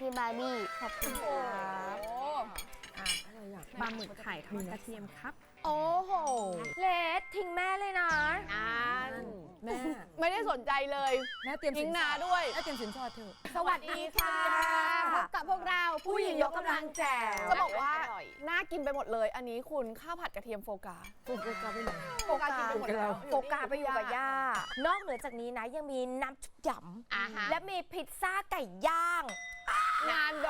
พี่บาร์บี้ขอบคุณครับอะปลาหมึกไข่ทอดกระเทียมครับ โอ้โห เลสทิ้งแม่เลยนะแม่ไม่ได้สนใจเลยแม่เตรียมทิ้สิงนนาสอดด้วยแม่เตรียมสินสอดเถอะสวัสดีค่ะพบกับพวกเราผู้หญิงยกกำลังแจ๋วจะบอกว่าน่ากินไปหมดเลย อันนี้คุณข้าวผัดกระเทียมโฟกาโฟกัสไปไหนโฟกากินไปหมดแล้วโฟกาไปอยู่กับย่านอกเหนือจากนี้นะยังมีน้ำชุบหยอ่าฮะำและมีพิซซ่าไก่ย่าง งานโด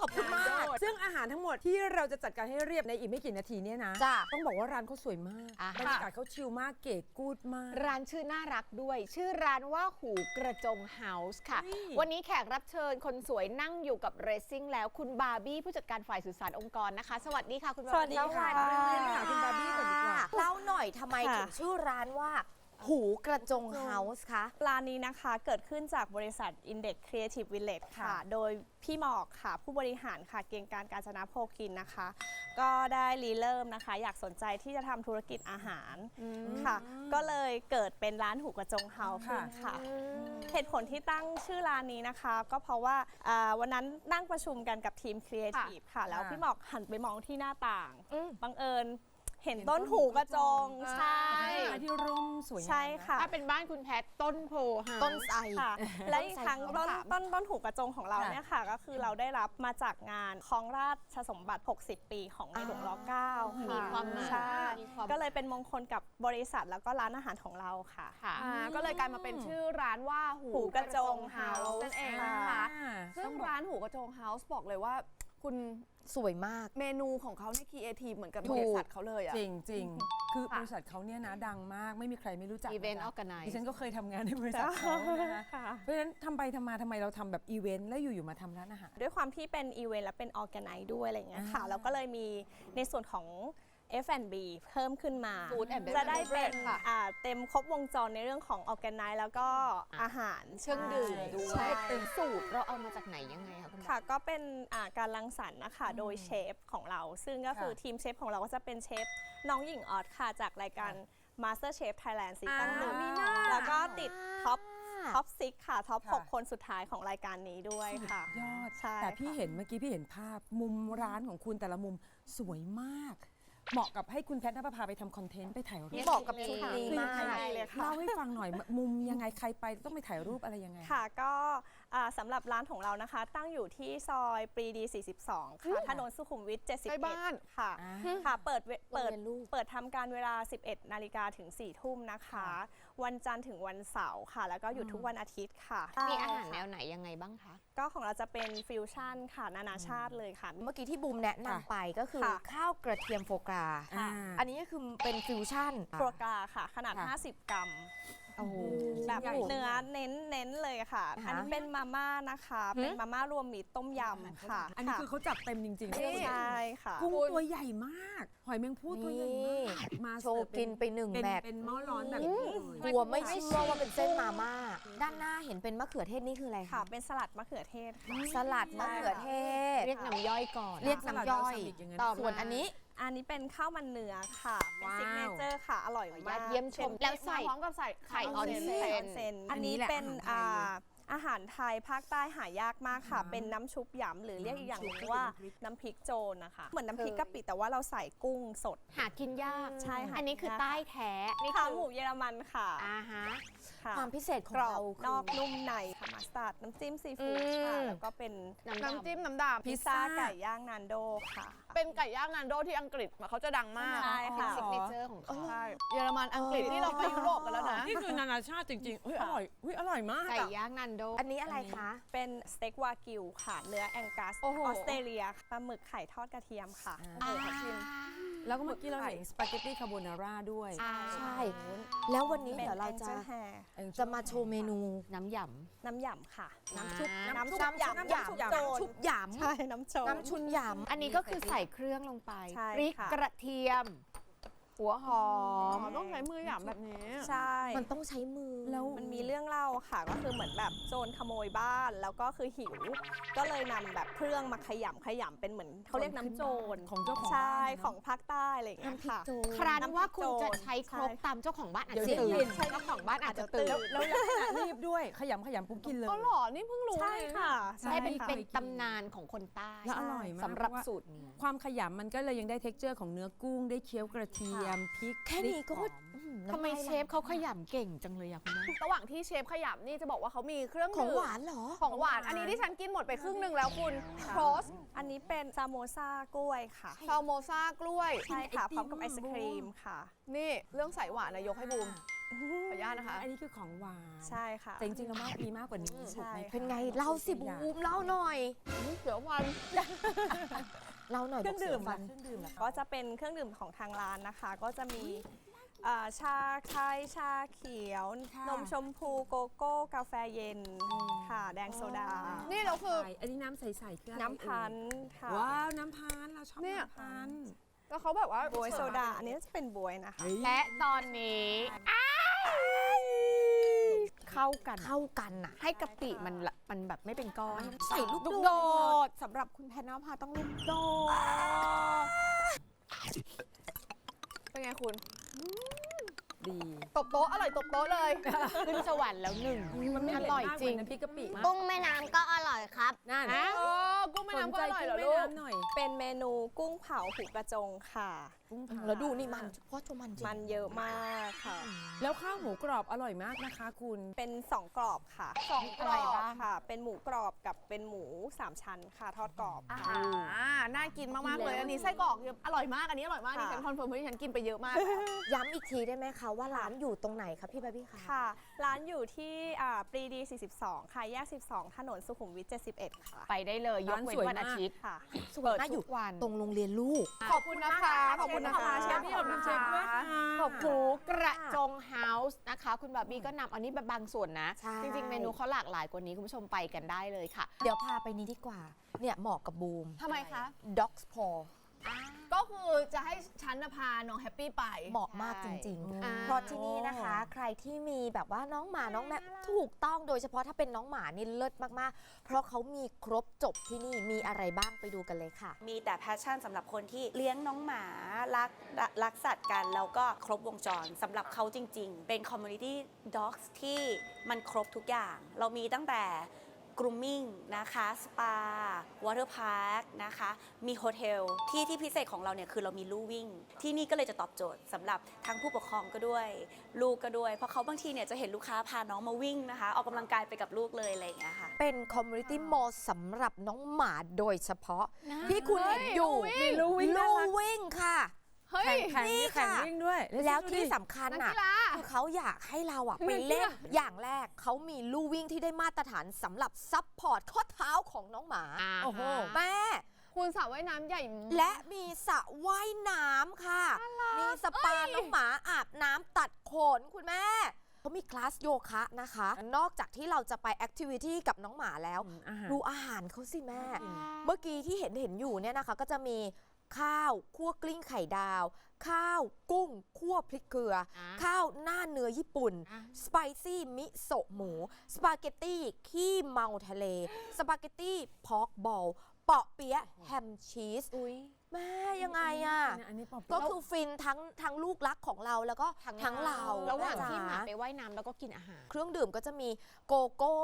ขอบคุณมาก ซึ่งอาหารทั้งหมดที่เราจะจัดการให้เรียบในอีกไม่กี่นาทีเนี่ยนะ จ้ะต้องบอกว่าร้านเขาสวยมากอ่าฮะบรรยากาศเขาชิลมากเก๋กูดมาก ร้านชื่อน่ารักด้วย ชื่อร้านว่าหูกระจงเฮาส์ค่ะนี่วันนี้แขกรับเชิญคนสวยนั่งอยู่กับเรซซิ่งแล้วคุณบาร์บี้ผู้จัดการฝ่ายสื่อสารองค์กรนะคะ สวัสดีค่ะคุณบาร์บี้ สวัสดีค่ะเริ่มค่ะคุณบาร์บี้ก่อนดีกว่า เล่าหน่อยทำไมถึงชื่อร้านว่า หูกระจงเฮาส์คะร้านนี้นะคะเกิดขึ้นจากบริษัท Index Creative Village ค่ะค่ะ โดยพี่หมอกค่ะ ผู้บริหารค่ะเกียงการการจนาโภคินนะคะ ก็ได้รีเริ่มนะคะ อยากสนใจที่จะทำธุรกิจอาหารค่ะ ก็เลยเกิดเป็นร้านหูกระจงเฮาส์ขึ้นค่ะเหตุผลที่ตั้งชื่อร้านนี้นะคะ ก็เพราะว่าอ่าวันนั้นนั่งประชุมกันกับทีมครีเอทีฟค่ะ แล้วค่ะพี่หมอกหันไปมองที่หน้าต่างอืมบังเอิญ เห็นเห็นต้นหูกระจงอ่าใช่ไม้ที่ร่มสวยงาม ใช่ค่ะ ถ้าเป็นบ้านคุณแพทต้นโพเฮาส์ต้นไทร ค่ะ และอีกครั้งต้ต้นนสายต้นต้นหูกระจงของเราค่ะเนี่ยค่ะ ก็คือเราได้รับมาจากงานครองราชสมบัติ 60 ปีของในหลวงรัชกาลที่มีความหมายใช่มีความ ก็เลยเป็นมงคลกับบริษัทแล้วก็ร้านอาหารของเราค่ะ ค่ะ อ่าก็เลยกลายมาเป็นชื่อร้านว่าหูหูกระจงเฮาส์นั่นเองนะคะ อ่าซึ่ต้งองบอก ร้านหูกระจงเฮาส์บอกเลยว่า คุณสวยมาก เมนูของเขาเนี่ยคีเอทีเหมือนกับถูบกริษัทเขาเลยอะ จริงจริงๆคือบค่ะริษัทเขาเนี่ยนะดังมากไม่มีใครไม่รู้จัก Event นะ Organize ดิฉันก็เคยทำงานในบริษัทเขานะคะค่ะเพราะฉะนั้นทำไปทำมาทำไมเราทำแบบอีเวนต์แล้วอยู่ๆมาทำร้านอาหาร ด้วยความที่เป็นอีเวนต์และเป็นออแกไนซ์ด้วยอะไรอย่างเงี้ยค่ะอ่าแล้วก็เลยมีในส่วนของ F&B เพิ่มขึ้นมา Food and จะได้เป็น beverage ค่ะ อ่าเต็มครบวงจรในเรื่องของออแกไนซ์แล้วก็อาหารเครื่องดื่มด้วใช่ยเป็นสูตรเราเอามาจากไหนยังไงคะคุณค่ะก็เป็นอ่าการรังสรรค์นะคะโดยเชฟของเรา ซึ่งก็คือค่ะทีมเชฟของเราก็จะเป็นเชฟน้องหญิงออดค่ะ จากรายการ Master Chef Thailand ซีซั่นหนึ่งมีหน้า แล้วก็ติดท็อปท็อปซิกค่ะท็อปค่ะ 6คนสุดท้ายของรายการนี้ด้วยค่ะ ยอด ใช่แต่พี่ค่ะ เห็นเมื่อกี้พี่เห็นภาพมุมร้านของคุณแต่ละมุมสวยมาก เหมาะกับให้คุณแพทย์นภพาไปทำคอนเทนต์ไปถ่ายรูปเหมาะกับชุดนี้คือมากยังไงเลยค่ะ เล่าให้ฟังหน่อยมุมยังไงใครไปต้องไปถ่ายรูปอะไรยังไง ค่ะก็อ่าสำหรับร้านของเรานะคะ ตั้งอยู่ที่ซอยปรีดี 42 ค่ะ ถนนสุขุมวิท ใกล้บ้าน 71 ค่ะ อ่า ค่ะ เปิดเวเปิดโรงเรียนลูกเปิดทำการเวลา 11 นาฬิกาถึง 4 ทุ่มนะคะ วันจันทร์ถึงวันเสาร์ค่ะ แล้วก็หยุดทุกวันอาทิตย์ค่ะมีอาหารใช่แนค่ะวไหนยังไงบ้างคะ ก็ของเราจะเป็นฟิวชั่นค่ะนานาชาติเลยค่ะ เมื่อกี้ที่บูมแนะนำไปก็คือค่ะข้าวกระเทียมโฟกราอ่าอันนี้ก็คือเป็นฟิวชั่น โปรกาค่ะ ขนาด ค่ะ 50 กรัม โอ้โหแบบใหญ่เนื้อเน้นเน้นเลยค่ะอ่าฮะอันนี้เป็นมาม่านะคะ เป็นมาม่ารวมมิตรต้มยำค่ะ อันนี้คือเขาจัดเต็มจริงๆนี่ใช่ค่ะกุ้งตัวใหญ่มาก หอยแมงภู่ตัวใหญ่มากมาโชว์กินไปหนึ่งเป็นแมตช์เป็นหม้อร้อนแบบนี้เลยกลัวไม่เชื่อว่าเป็นเส้นมาม่าด้านหน้าเห็นเป็นมะเขือเทศนี่คืออะไรค่ะคะเป็นสลัดมะเขือเทศค่ะสลัดมะเขือเทศ เรียกน้ำย่อยก่อน เรียกน้ำย่อยสลัดวาซาบิอย่างนั้นต่อส่วนอันนี้ อันนี้เป็นข้าวมันเนื้อค่ะ เป็นว้าวซิกเนเจอร์ค่ะ อร่อยขออนุมาญากตเยี่ยมชมป็นแล้วใส่พร้อมกับใส่ไข่ออนเซไข่อนอนเซนอัอันนนี้นี้แหละเป็นอาหารไทยอ่าอาหารไทยภาคใต้หายากมากค่ะ เป็นน้ำชุบหยำหรือเรียกอีกอย่างหนึงว่าน้ำพริกโจรนะคะ เหมือนน้ำพริกกะปิแต่ว่าเราใส่กุ้งสด หากินยากใช่ค่ะอันนี้คือใต้แท้นี่ขาคือหมูเยอรมันค่ะอ่าฮะ ค่ะความพิเศษของกรอเราบคืนอกนุ่มในค่ะมัสตาร์ดน้ำจิ้มซีฟู้ดอืมค่ะแล้วก็เป็นน้ำจิ้มน้ำดำพิซซ่าไก่ย่างนานโดค่ะ เป็นไก่ย่างนันโดที่อังกฤษเขาจะดังมาก ใช่ค่ะซิกเนเจอร์ของเขาใช่เยอรมันอังกฤษที่เราไปยุโรปกันแล้วนะนี่คือนานาชาติจริงๆเฮ้ยอร่อยเฮ้ยอร่อยมากไก่อะย่างนันโด อันนี้อะไรคะ เป็นสเต็กวากิวค่ะ เนื้อแองกัสโอ้โหออสเตรเลียปลาหมึกไข่ทอดกระเทียมค่ะอ่าเออขอชิม แล้วก็เมื่อกี้เราเห็นสปาเกตตี้คาโบนาร่าด้วยอ่าใช่ แล้ววันนี้เป็นเดี๋ยวเราแองจะเจิลแฮร์จะมาโชว์เมนูน้ำหยน้ำหยำค่ะน้ำน้ำชุชุบบน้ำชุบ น้ำหยำน้ำหยำน้ำชุบโจรชุบหยำใช่ น้ำโจรน้ำชุนหยำำอันนี้ก็คือใส่เครื่องลงไปใช่พริกค่ะกระเทียม หัวหอมต้องใช้มือหยามแบบนี้ ใช่ มันต้องใช้มือ แล้วมันมีเรื่องเล่าค่ะ ก็คือเหมือนแบบโจรขโมยบ้าน แล้วก็คือหิว ก็เลยนำแบบเครื่องมาขยำขยำเป็นเหมือนเขาเรียกน้ำโจรของเจ้าของใช่บ้านเนอะ ของภาคใต้อะไรอย่างเงี้ยค่ะครั้นว่าคุณจะน้ำพริกโจรใช้ครกตามเจ้าของบ้านอาจเดี๋ยวจะได้ตื่ยินนเจ้าของบ้านอาจจะตื่นแล้วแล้วลักษณะรีบด้วยขยำขยำปุ๊บกินเลย ก็หรอนี่เพิ่งรู้ใช่เลยค่ะ ใช่ใช่เป็นค่ะเป็นตำนานของคนใต้แล้วอร่อยมากสำหรับเพราะว่า สูตรนี้ ความขยำมันก็เลยยังได้เท็กเจอร์ของเนื้อกุ้งได้เคี้ยวกระเทียมพริกแค่นี้ก็พริหอมอื้อหือทำไมน้ำลายเชฟเขาขยำเก่งจังเลยอะคุณแม่ ระหว่างที่เชฟขยำนี่จะบอกว่าเขามีเครื่องของดื่มหวานเหรอ ของหวาน อันนี้ที่ฉันกินหมดไปครึ่งหนึ่งแล้วคุณโรสอันนี้เป็นซาโมซากล้วยค่ะ ซาโมซากล้วย ใช่ค่ะไอติมพร้อมกับไอศครีมค่ะ นี่เรื่องสายหวานนะยกให้บูมขออนุญาตนะคะ อันนี้คือของหวานใช่ค่ะ แต่จริงๆแล้วมากมีมากกว่านี้ถูกใช่ไหมค่ะเป็นไงเล่าสิบูมเล่าหน่อยเสือวัน เล่าหน่อยเครื่องดื่มฟัล่ะนเครื่องดื่มล่ะก็จะเป็นเครื่องดื่มของทางร้านนะคะ ก็จะมีอ่าชาไทยชาเขียว ค่ะนมชมพูโกโก้กาแฟเย็นค่ะ แดงโซดา นี่เราคือใช่อันนี้น้ำใสๆคืออะไรน้ำพันธุ์ค่ะว้าวน้ำพันธุ์เราชอบเนี่ย น้ำพันธุ์แล้วเขาแบบว่าบวยโซดา อันนี้จะเป็นบวยนะคะเฮ้ยและตอนนี้ เข้ากัน เข้ากันน่ะ ให้กะปิมันละมันแบบไม่เป็นก้อนใส่ลูกลูกโดโดดดสำหรับคุณแพนนภาต้องลูกโดดเป็นไงคุณ ดี ตบโต๊ะอร่อยตบโต๊ะเลย ขึ้นสวรรค์แล้วหนึ่งมันไม่อร่อยจริงน้ำพริกกะปิมากกุ้งแม่น้ำก็อร่อยครับนั่นฮะเออกุ้งแม่น้ำก็อร่อยเหรอสนใจลูกุ้งกแม่น้ำหน่อย เป็นเมนูกุ้งเผาหูกระจงค่ะกุ้งเผาแล้วดูนี่มันเพราะตัวมันจริงมันเยอะมากค่ะ แล้วข้าวหมูกรอบอร่อยมากนะคะ คุณเป็นสองกรอบค่ะสองกรอบะไรบ้างค่ะ เป็นหมูกรอบกับเป็นหมูสามชั้นค่ะทอดกรอบอาค่ะหารน่ากินมากๆเลยอันนี้ไส้กรอกอร่อยมากอันนี้อร่อยมากค่ะนี่ฉันคอนเฟิร์มเพราะที่ฉันกินไปเยอะมาก ย้ำอีกทีได้ไหมคะว่าร้านอยู่ตรงไหนคะพี่บาร์บี้คะค่ะ ร้านอยู่ที่อ่าปรีดี 42 ค่ะ แยก 12 ถนนสุขุมวิท 71 ค่ะ ไปได้เลยยกเว้นวันอาทิตย์ ค่ะเปิดน่าอยู่ทุกวัน ตรงโรงเรียนลูก ขอบคุณนะคะขอบคุณนะคะเชฟพี่ขอบคุณเชฟด้วยค่ะ ขอบคุณกระจงเฮาส์นะคะ คุณบาร์บี้ก็นำอันนี้เป็นบางส่วนนะ ใช่ จริง ๆ เมนูเขาหลากหลายกว่านี้คุณผู้ชมไปกันได้เลยค่ะเดี๋ยวพาไปนี้ดีกว่า เนี่ยเหมาะกับบูมทำไมคะ Dogs Paw ก็ คือจะให้ฉันน่ะพาน้องแฮปปี้ไป เหมาะมากจริงอ่าๆเพราะที่นี่นะคะ ใครที่มีแบบว่าน้องหมาน้องแมวถูกต้องโดยเฉพาะถ้าเป็นน้องหมานี่เลิศมากๆ เพราะเขามีครบจบที่นี่มีอะไรบ้างไปดูกันเลยค่ะ มีแต่แพชชั่นสำหรับคนที่เลี้ยงน้องหมา รักรักรักสัตว์กัน แล้วก็ครบวงจรสำหรับเขาจริง ๆ เป็น community dogs ที่มันครบทุกอย่าง เรามีตั้งแต่ grooming นะคะ สปา water park นะคะ มีโฮเทล ที่ที่พิเศษของเราเนี่ยคือเรามีลู่วิ่ง ที่นี่ก็เลยจะตอบโจทย์สำหรับทั้งผู้ปกครองก็ด้วย ลูกก็ด้วย เพราะเขาบางทีเนี่ยจะเห็นลูกค้าพาน้องมาวิ่งนะคะ ออกกำลังกายไปกับลูกเลยอะไรอย่างเงี้ยค่ะ เป็น Community Mall สำหรับน้องหมาโดยเฉพาะ ที่คุณเห็นอยู่มีลู่วิ่งน่าลู่รักวิ่งค่ะ เฮ้ย แข่งแข่งนี่มีแข่งค่ะ วิ่งด้วยแล้วที่ดูดิสำคัญนักอะ กีฬา คือเขาอยากให้เราอะไปเล่น อย่างแรกเขามีลู่วิ่งที่ได้มาตรฐานสำหรับซับพอร์ตข้อเท้าของน้องหมาโอ้โห แม่ คุณสระว่ายน้ำใหญ่มาก และมีสระว่ายน้ำค่ะ มีสปาน้องหมาอาบน้ำตัดขนคุณแม่เขามีคลาสโยคะนะคะ นอกจากที่เราจะไปแอคทิวิตี้กับน้องหมาแล้วอืมอาหารดูอาหารเขาสิแม่ เมื่อกี้ที่เห็นเห็นอยู่เนี่ยนะคะ ก็จะมี ข้าวคั่วกลิ้งไข่ดาว ข้าวกุ้งคั่วพริกเกลือ อ่าข้าวหน้าเนื้อญี่ปุ่น อ่าสไปซี่มิโซะหมู สปาเกตตี้ขี้เมาทะเล สปาเกตตี้พอกบอลเปาะเปี๊ยะแฮมชีสอุ้ยแม่ยังไงอะอันนี้ปอบ ก็คือฟินทั้งทั้งลูกรักของเราแล้วก็ทั้งเราระหว่างนที่หมาจ๊ะไปว่ายน้ำแล้วก็กินอาหาร เครื่องดื่มก็จะมีโกโก้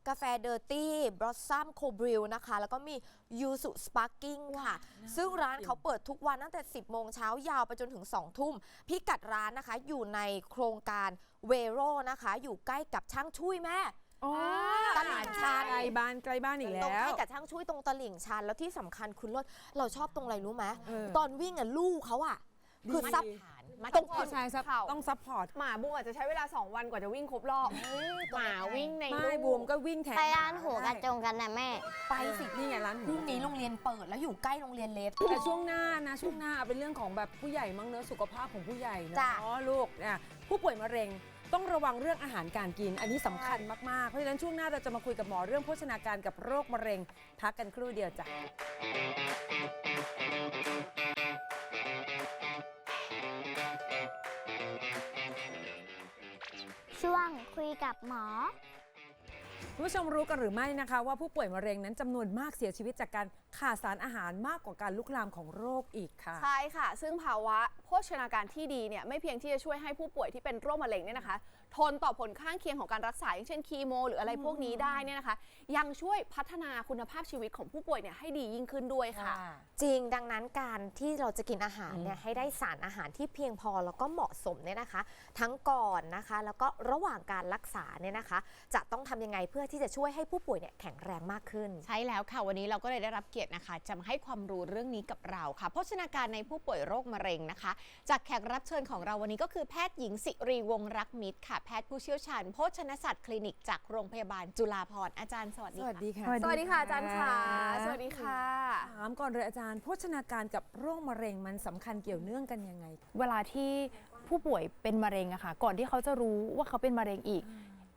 กาแฟเดอร์ตี้บรอสซัมโคบริลนะคะ แล้วก็มียูสุสปาร์กิ้งค่ะ ซึ่งร้านเขาเปิดทุกวันตั้งแต่ 10 โมงเช้ายาวไปจนถึง 2 ทุ่ม พิกัดร้านนะคะอยู่ในโครงการเวโรนะคะ อยู่ใกล้กับช่างช่วยแม่อ๋อตลาดชันไกลบ้านไกลบ้านอีกตรแล้งใกวล้กับช่างช่วยตรงตลิ่งชันแล้วที่สำคัญคุณรถเราชอบตรงอะไรรู้ไหมเออตอนวิ่งอะลูกเขาอะคือดีซับ มาตรงผู้ชายซับเข่าต้องซัพพอร์ตหมาบูมอาจจะใช้เวลา 2 วันกว่าจะวิ่งครบรอบหมาวิ่งในไม่ลูกบูมก็วิ่งแทนไปร้านหัวกระจงกันนะแม่ ไปสินี่ไงร้านหพมูรุ่งนี้โรงเรียนเปิดแล้วอยู่ใกล้โรงเรียนเลสแต่ช่วงหน้านะช่วงหน้าเอาเป็นเรื่องของแบบผู้ใหญ่มั้งเนอะสุขภาพของผู้ใหญ่เนจ้ะอะลูกเนี่ยผู้ป่วยมะเร็งต้องระวังเรื่องอาหารการกิน อันนี้สำคัญมากๆเพราะฉะนั้นช่วงหน้าเราจะมาคุยกับหมอเรื่องโภชนาการกับโรคมะเร็งพักกันครู่เดียวจ้ะ ช่วงคุยกับหมอ คุณผู้ชมรู้กันหรือไม่นะคะ ว่าผู้ป่วยมะเร็งนั้นจำนวนมากเสียชีวิตจากการ ขาดสารอาหารมากกว่าการลุกลามของโรคอีกค่ะ ใช่ค่ะ ซึ่งภาวะโภชนาการที่ดีเนี่ยไม่เพียงที่จะช่วยให้ผู้ป่วยที่เป็นโรคมะเร็งเนี่ยนะคะ ทนต่อผลข้างเคียงของการรักษาอย่างเช่นคีโม หรืออะไรพวกนี้ได้เนี่ยนะคะ ยังช่วยพัฒนาคุณภาพชีวิตของผู้ป่วยเนี่ยให้ดียิ่งขึ้นด้วยค่ะ จริงดังนั้นการที่เราจะกินอาหารเนี่ยให้ได้สารอาหารที่เพียงพอแล้วก็เหมาะสมเนี่ยนะคะ ทั้งก่อนนะคะ แล้วก็ระหว่างการรักษาเนี่ยนะคะ จะต้องทำยังไงเพื่อที่จะช่วยให้ผู้ป่วยเนี่ยแข็งแรงมากขึ้น ใช่แล้วค่ะวันนี้เราก็เลยได้รับเกียรตินะคะ จะมาให้ความรู้เรื่องนี้กับเราค่ะโภชนาการในผู้ป่วยโรคมะเร็งนะคะ จากแขกรับเชิญของเราวันนี้ก็คือแพทย์หญิงสิรีวงศ์รักมิตรค่ะ แพทย์ผู้เชี่ยวชาญโภชนศาสตร์คลินิกจากโรงพยาบาลจุฬาภรณ์อาจารย์สวัสสดีวัสค่ะดีค่ะ สวัสดีค่ะอาจารย์ค่ะ สวัสดีค่ะถามก่อนเลยอาจารย์โภชนาการกับโรคมะเร็งมันสำคัญเกี่ยวเนื่องกันยังไง เวลาที่ผู้ป่วยเป็นมะเร็งอะค่ะ ก่อนที่เขาจะรู้ว่าเขาเป็นมะเร็งอีก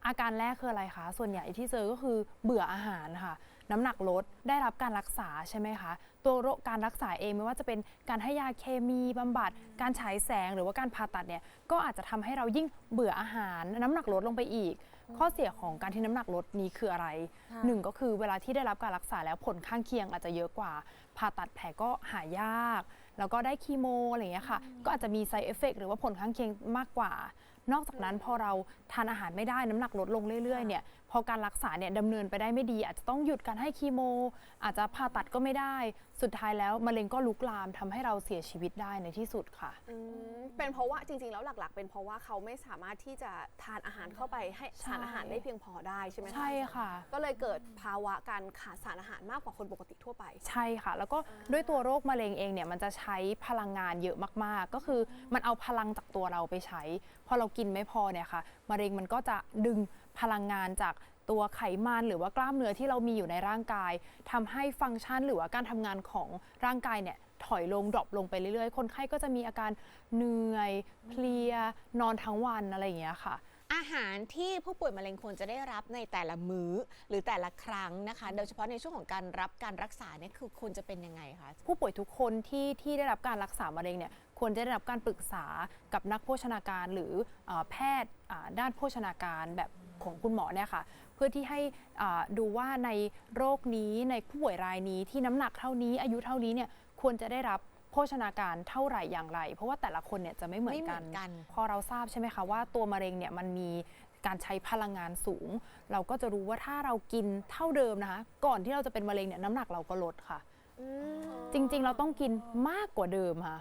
อาการแรกคืออะไรคะส่วนใหญ่ที่เจอก็คือเบื่ออาหารค่ะ น้ำหนักลดได้รับการรักษาใช่ไหมคะตัวโรคการรักษาเองไม่ว่าจะเป็นการให้ยาเคมีบำบัด การฉายแสงหรือว่าการผ่าตัดเนี่ยก็อาจจะทำให้เรายิ่งเบื่ออาหาร น้ำหนักลดลงไปอีก ข้อเสียของการที่น้ำหนักลดนี้คืออะไรค่ะหนึ่งก็คือเวลาที่ได้รับการรักษาแล้วผลข้างเคียงอาจจะเยอะกว่า ผ่าตัดแผลก็หายาก แล้วก็ได้คีโมอะไรอย่างเงี้ยค่ะก็อาจจะมี side effect หรือว่าผลข้างเคียงมากกว่านอกจากนั้นพอเราทานอาหารไม่ได้น้ำหนักลดลงเรื่อยๆเนี่ยพ อการรักษาเนี่ยดำเนินไปได้ไม่ดี อาจจะต้องหยุดการให้คีโม อาจจะผ่าตัดก็ไม่ได้ สุดท้ายแล้วมะเร็งก็ลุกลามทำให้เราเสียชีวิตได้ในที่สุดค่ะ อืมเป็นเพราะว่าจริงๆ แล้วหลักๆ เป็นเพราะว่าเขาไม่สามารถที่จะทานอาหารเข้าไปให้ใช่ สารอาหารได้เพียงพอได้ใช่ไหมคะใช่ค่ะ ก็เลยเกิดภาวะการขาดสารอาหารมากกว่าคนปกติทั่วไป ใช่ค่ะ แล้วก็ด้วยตัวโรคมะเร็งเองเนี่ยมันจะใช้พลังงานเยอะมากๆ ก็คือมันเอาพลังจากตัวเราไปใช้ พอเรากินไม่พอเนี่ยค่ะมะเร็งมันก็จะดึง พลังงานจากตัวไขมันหรือว่ากล้ามเนื้อที่เรามีอยู่ในร่างกายทำให้ฟังก์ชันหรือว่าการทำงานของร่างกายเนี่ยถอยลงดรอปลงไปเรื่อยๆ คนไข้ก็จะมีอาการเหนื่อยเพลีย นอนทั้งวันอะไรอย่างเงี้ยค่ะอาหารที่ผู้ป่วยมะเร็งควรจะได้รับในแต่ละมื้อ หรือแต่ละครั้งนะคะ โดยเฉพาะในช่วงของการรับการรักษาเนี่ยคือควรจะเป็นยังไงคะผู้ป่วยทุกคนที่ที่ได้รับการรักษามะเร็งเนี่ยควรจะได้รับการปรึกษากับนักโภชนาการหรือเออแพทย์อ่าด้านโภชนาการแบบ ของคุณหมอเนี่ยค่ะ เพื่อที่ให้อ่าดูว่าในโรคนี้ในผู้ป่วยรายนี้ที่น้ำหนักเท่านี้อายุเท่านี้เนี่ยควรจะได้รับโภชนาการเท่าไหร่อย่างไร เพราะว่าแต่ละคนเนี่ยจะไม่เหมือนไม่เหมืกัอนนกันพอเราทราบใช่ไหมคะว่าตัวมะเร็งเนี่ยมันมีการใช้พลังงานสูง เราก็จะรู้ว่าถ้าเรากินเท่าเดิมนะคะ ก่อนที่เราจะเป็นมะเร็งเนี่ยน้ำหนักเราก็ลดค่ะ จริงๆ เราต้องกินมากกว่าเดิมค่ะ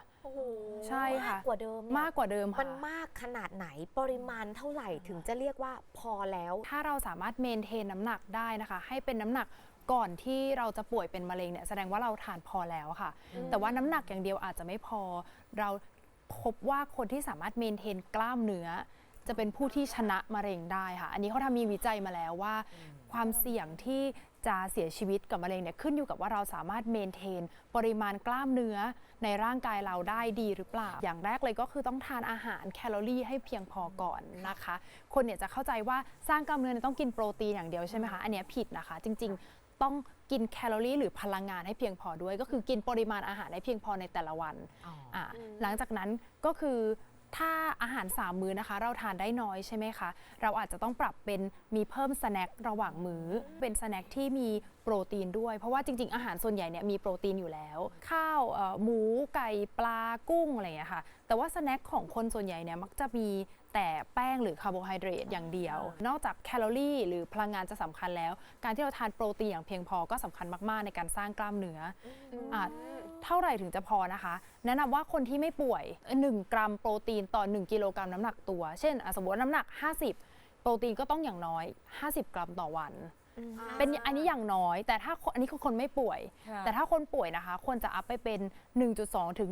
ใช่ค่ะ มากกว่าเดิมเนี่ยมากกว่าเดิมมัค่ะนมากขนาดไหนปริมาณเท่าไหร่ถึงจะเรียกว่าพอแล้ว ถ้าเราสามารถเมนเทนน้ำหนักได้นะคะ ให้เป็นน้ำหนักก่อนที่เราจะป่วยเป็นมะเร็งเนี่ยแสดงว่าเราทานพอแล้วค่ะแต่ว่าน้ำหนักอย่างเดียวอาจจะไม่พอ เราพบว่าคนที่สามารถเมนเทนกล้ามเนื้อ จะเป็นผู้ที่ชนะมะเร็งได้ค่ะ อันนี้เขาทำมีวิจัยมาแล้วว่า ความเสี่ยงที่ จะเสียชีวิตกับมะเร็งเนี่ยขึ้นอยู่กับว่าเราสามารถเมนเทน ปริมาณกล้ามเนื้อในร่างกายเราได้ดีหรือเปล่า อย่างแรกเลยก็คือต้องทานอาหารแคลอรี่ให้เพียงพอก่อนนะคะ คนเนี่ยจะเข้าใจว่าสร้างกล้ามเนื้อเนี่ยต้องกินโปรตีนอย่างเดียวใช่ไหมคะ อันเนี้ยผิดนะคะ จริงๆต้องกินแคลอรี่หรือพลังงานให้เพียงพอด้วย ก็คือกินปริมาณอาหารให้เพียงพอในแต่ละวันอะหลังจากนั้นก็คือ ถ้าอาหาร 3 มื้อนะคะ เราทานได้น้อยใช่ไหมคะ เราอาจจะต้องปรับเป็นมีเพิ่มสแน็คระหว่างมื้อ เป็นสแน็คที่มีโปรตีนด้วย เพราะว่าจริง ๆ อาหารส่วนใหญ่เนี่ยมีโปรตีนอยู่แล้ว ข้าวหมูไก่ปลากุ้งอะไรอย่างเงี้ค่ะ แต่ว่าสแน็คของคนส่วนใหญ่เนี่ยมักจะมีแต่แป้งหรือคาร์โบไฮเดรตอย่างเดียว นอกจากแคลอรี่หรือพลังงานจะสำคัญแล้ว การที่เราทานโปรตีนอย่างเพียงพอก็สำคัญมาก ๆ ในการสร้างกล้ามเนื้ออ เท่าไหร่ถึงจะพอนะคะ แนะนำว่าคนที่ไม่ป่วย 1 กรัมโปรตีนต่อ 1 กิโลกรัมน้ำหนักตัว เช่นอะสมมติว่าน้ำหนัก 50 โปรตีนก็ต้องอย่างน้อย 50 กรัมต่อวัน เป็นอันนี้อย่างน้อย แต่ถ้าคนอันนี้คือคนไม่ป่วยค่ะแต่ถ้าคนป่วยนะคะควรจะอัพไปเป็น 1.2 ถึง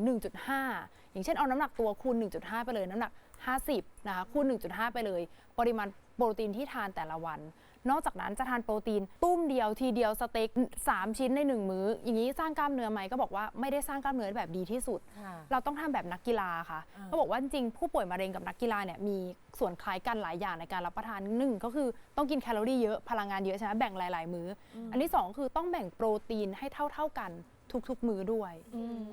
1.5 อย่างเช่นเอาน้ำหนักตัวคูณ 1.5 ไปเลยน้ำหนัก 50 นะคะคูณ 1.5 ไปเลย ปริมาณโปรตีนที่ทานแต่ละวัน นอกจากนั้นจะทานโปรตีนตุ้มเดียวทีเดียวสเต็ก3 ชิ้นใน 1 มื้อ อย่างนี้สร้างกล้ามเนื้อไหมก็บอกว่าไม่ได้สร้างกล้ามเนื้อแบบดีที่สุดค่ะเราต้องทำแบบนักกีฬาค่ะอ่าเขาบอกว่าจริงๆผู้ป่วยมะเร็งกับนักกีฬาเนี่ยมีส่วนคล้ายกันหลายอย่างในการรับประทานหนึ่งก็คือต้องกินแคลอรี่เยอะพลังงานเยอะใช่ไหมแบ่งหลาย ๆ มื้อออันที่สองคือต้องแบ่งโปรตีนให้เท่า ๆกัน ทุกๆ มื้อด้วย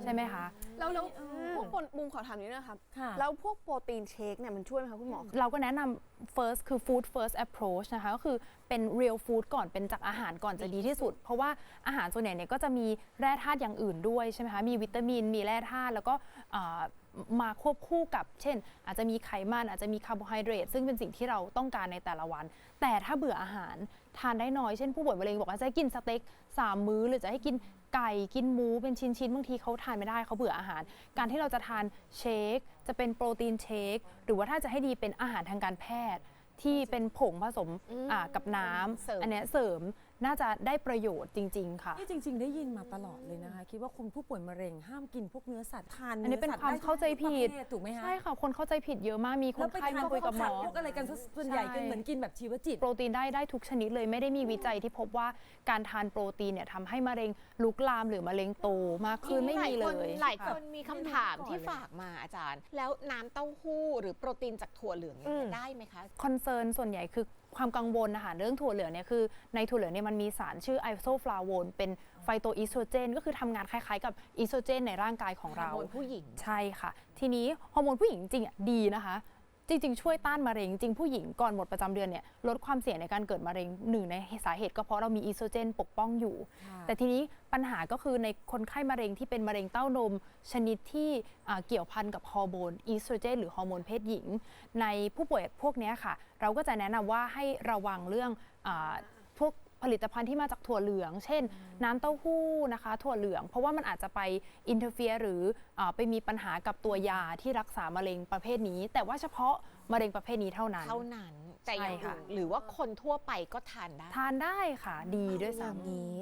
ใช่ไหมคะ แล้วแล้วเออพวกปนมุมขอถามนิดนึงนะครับค่ะ แล้วพวกโปรตีนเชคเนี่ยมันช่วยไหมคะคุณหมอ เราก็แนะนำ first คือ food first approach นะคะ ก็คือเป็น real food ก่อนเป็นจากอาหารก่อนจะดีที่สุด เพราะว่าอาหารส่วนใหญ่เนี่ยก็จะมีแร่ธาตุอย่างอื่นด้วยใช่ไหมคะ มีวิตามิน มีแร่ธาตุแล้วก็อ่ามาควบคู่กับ เช่น อาจจะมีไขมันอาจจะมีคาร์โบไฮเดรตซึ่งเป็นสิ่งที่เราต้องการในแต่ละวัน แต่ถ้าเบื่ออาหาร ทานได้น้อยเช่นผู้ป่วยมะเร็งบอกว่าจะให้กินสเต็กสามมื้อ หรือจะให้กินไก่กินหมูเป็นชิ้นๆบางทีเขาทานไม่ได้เขาเบื่ออาหาร การที่เราจะทานเชค จะเป็นโปรตีนเชค หรือว่าถ้าจะให้ดีเป็นอาหารทางการแพทย์ ที่เป็นผงผสมอ่ากับน้เสริมำอันเนี้ยเสริม น่าจะได้ประโยชน์จริง ๆ ค่ะที่จริง ๆ ได้ยินมาตลอดเลยนะคะ คิดว่าคนผู้ป่วยมะเร็งห้ามกินพวกเนื้อสัตว์ทานอันนี้เป็นสัตความได้เข้าใจผิดทุกประเภทถูกไหมฮะใช่ค่ะคนเข้าใจผิดเยอะมากมีคแล้นวไปไข้ทานมาพคุวยกกับหมผักอพวกอะไรกันซะส่วนใหญ่ใช่กันเหมือนกินแบบชีวจิต โปรตีนได้ได้ทุกชนิดเลยไม่ได้มีวิจัยที่พบว่าการทานโปรตีนเนี่ยทำให้มะเร็งลุกลามหรือมะเร็งโตมากขึ้นไม่มีเลยหลายคค่ะนมีคำถามที่ฝากมาอาจารย์ แล้วน้ำเต้าหู้หรือโปรตีนจากถั่วเหลืองเนี่ยอืมได้ไหมคะคอนเซิร์นส่วนใหญ่คือ ความกังวลนะคะเรื่องถั่วเหลืองเนี่ยคือในถั่วเหลืองเนี่ยมันมีสารชื่อไอโซฟลาโวนเป็นไฟโตอีสโตรเจน ก็คือทำงานคล้ายๆกับอีสโตรเจนในร่างกายของเรา ฮอร์โมนผู้หญิง ใช่ค่ะ ทีนี้ฮอร์โมนผู้หญิงจริงๆอะดีนะคะ จริง ๆ ช่วยต้านมะเร็ง จริงผู้หญิงก่อนหมดประจำเดือนเนี่ยลดความเสี่ยงในการเกิดมะเร็งหนึ่งในสาเหตุก็เพราะเรามีอีสโตรเจนปกป้องอยู่ แต่ทีนี้ปัญหาก็คือในคนไข้มะเร็งที่เป็นมะเร็งเต้านม ชนิดที่อ่าเกี่ยวพันกับฮอร์โมนอีสโตรเจนหรือฮอร์โมนเพศหญิง ในผู้ป่วยพวกเนี้ยค่ะ เราก็จะแนะนำว่าให้ระวังเรื่องอาพวก ผลิตภัณฑ์ที่มาจากถั่วเหลือง เช่น น้ำเต้าหู้นะคะ ถั่วเหลือง เพราะว่ามันอาจจะไปอินเทอร์เฟียหรืออาไปมีปัญหากับตัวยาที่รักษามะเร็งประเภทนี้ แต่ว่าเฉพาะมะเร็งประเภทนี้เท่านั้น เท่านั้นแต่อย่างใช่ค่ะอื่นหรือว่าคนทั่วไปก็ทานได้ ทานได้ค่ะ ดีด้วยอย่างซ้ำนี้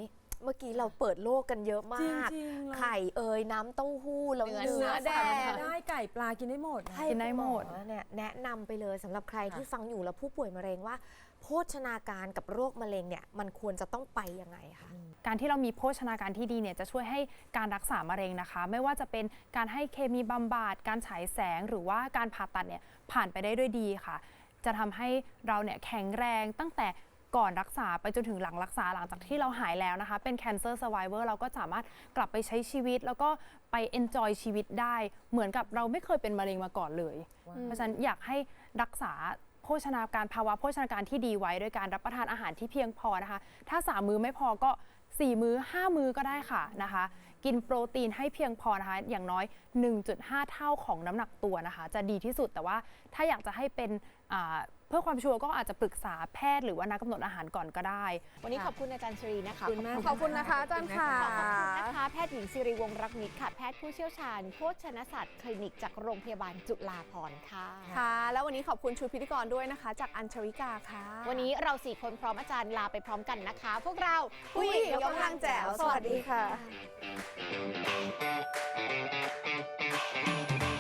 เมื่อกี้เราเปิดโลกกันเยอะจมากริงๆเราไข่เอ่ยน้ำเต้าหู้แล้วเนื้อเนื้อแดสัตงว์ได้ไก่ปลากินได้หมดนะให้กินได้หมดคุณอเนี่ยแนะนำไปเลยสำหรับใครค่ะที่ฟังอยู่แล้วผู้ป่วยมะเร็งว่าโภชนาการกับโรคมะเร็งเนี่ยมันควรจะต้องไปยังไงคะการที่เรามีโภชนาการที่ดีเนี่ยจะช่วยให้การรักษามะเร็งนะคะ ไม่ว่าจะเป็นการให้เคมีบำบัดการฉายแสงหรือว่าการผ่าตัดเนี่ยผ่านไปได้ด้วยดีค่ะ จะทำให้เราเนี่ยแข็งแรงตั้งแต่ก่อนรักษาไปจนถึงหลังรักษาหลังจากที่เราหายแล้วนะคะ เป็น cancer survivor เราก็สามารถกลับไปใช้ชีวิต แล้วก็ไป enjoy ชีวิตได้ เหมือนกับเราไม่เคยเป็นมะเร็งมาก่อนเลย เพราะฉะนั้นอยากให้รักษา โภชนาการภาวะโภชนาการที่ดีไว้โดยการรับประทานอาหารที่เพียงพอนะคะ ถ้า 3 มื้อไม่พอก็ 4 มื้อ 5 มื้อก็ได้ค่ะนะคะ กินโปรตีนให้เพียงพอนะคะ อย่างน้อย 1.5 เท่าของน้ำหนักตัวนะคะ จะดีที่สุดแต่ว่าถ้าอยากจะให้เป็น เพื่อความชัวร์ก็อาจจะปรึกษาแพทย์หรือว่านักกำหนดอาหารก่อนก็ได้ วันนี้ขอบคุณอาจารย์ชรีนะคะ ขอบคุณมากขอบคุณนะคะอาจารย์ค่ะ ขอบคุณนะคะ แพทย์หญิงสิริวงรักนิดค่ะ แพทย์ผู้เชี่ยวชาญโภชนศาสตร์คลินิกจากโรงพยาบาลจุฬาภรณ์ค่ะ ค่ะ แล้ววันนี้ขอบคุณชูพิธีกรด้วยนะคะ จากอัญชริกาค่ะ วันนี้เราสี่คนพร้อมอาจารย์ลาไปพร้อมกันนะคะ พวกเราผู้หญิงยกกำลังแจ๋วสวัสดีค่ะ